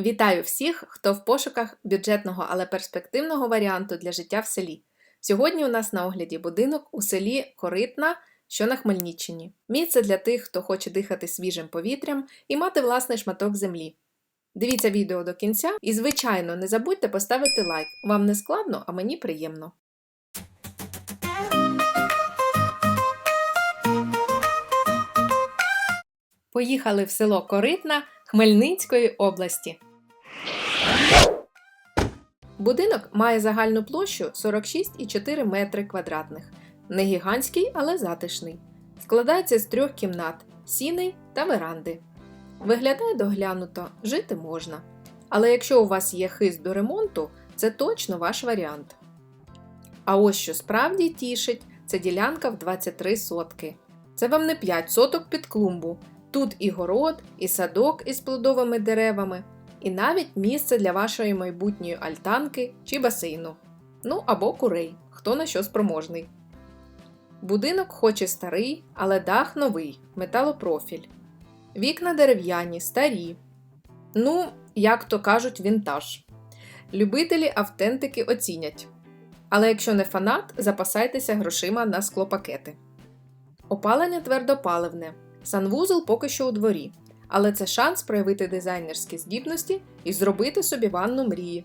Вітаю всіх, хто в пошуках бюджетного, але перспективного варіанту для життя в селі. Сьогодні у нас на огляді будинок у селі Коритна, що на Хмельниччині. Місце для тих, хто хоче дихати свіжим повітрям і мати власний шматок землі. Дивіться відео до кінця і, звичайно, не забудьте поставити лайк. Вам не складно, а мені приємно. Поїхали в село Коритна Хмельницької області. Будинок має загальну площу 46,4 метри квадратних. Не гігантський, але затишний. Складається з трьох кімнат сіней та веранди. Виглядає доглянуто, жити можна. Але якщо у вас є хист до ремонту, це точно ваш варіант. А ось що справді тішить, це ділянка в 23 сотки. Це вам не 5 соток під клумбу. Тут і город, і садок із плодовими деревами, і навіть місце для вашої майбутньої альтанки чи басейну. Ну або курей, хто на що спроможний. Будинок хоч і старий, але дах новий, металопрофіль. Вікна дерев'яні, старі. Ну, як то кажуть, вінтаж. Любителі автентики оцінять. Але якщо не фанат, запасайтеся грошима на склопакети. Опалення твердопаливне. Санвузол поки що у дворі, але це шанс проявити дизайнерські здібності і зробити собі ванну мрії.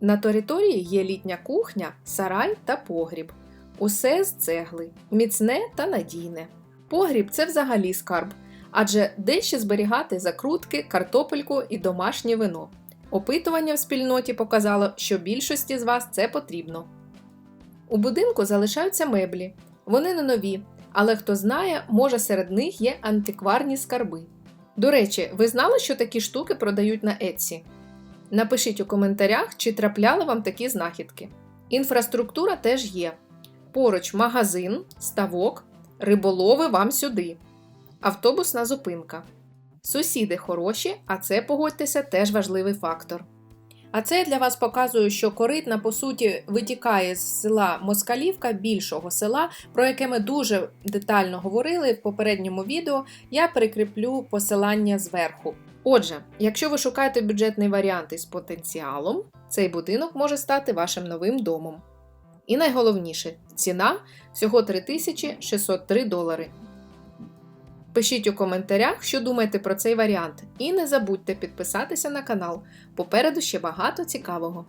На території є літня кухня, сарай та погріб. Усе з цегли, міцне та надійне. Погріб це взагалі скарб, адже де ще зберігати закрутки, картопельку і домашнє вино. Опитування в спільноті показало, що більшості з вас це потрібно. У будинку залишаються меблі. Вони не нові, але хто знає, може серед них є антикварні скарби. До речі, ви знали, що такі штуки продають на Etsy? Напишіть у коментарях, чи трапляли вам такі знахідки. Інфраструктура теж є. Поруч магазин, ставок, риболови вам сюди, автобусна зупинка. Сусіди хороші, а це, погодьтеся, теж важливий фактор. А це я для вас показую, що коритна, по суті, витікає з села Москалівка, більшого села, про яке ми дуже детально говорили в попередньому відео. Я прикріплю посилання зверху. Отже, якщо ви шукаєте бюджетний варіант із потенціалом, цей будинок може стати вашим новим домом. І найголовніше, ціна всього 3603 долари. Пишіть у коментарях, що думаєте про цей варіант, і не забудьте підписатися на канал. Попереду ще багато цікавого.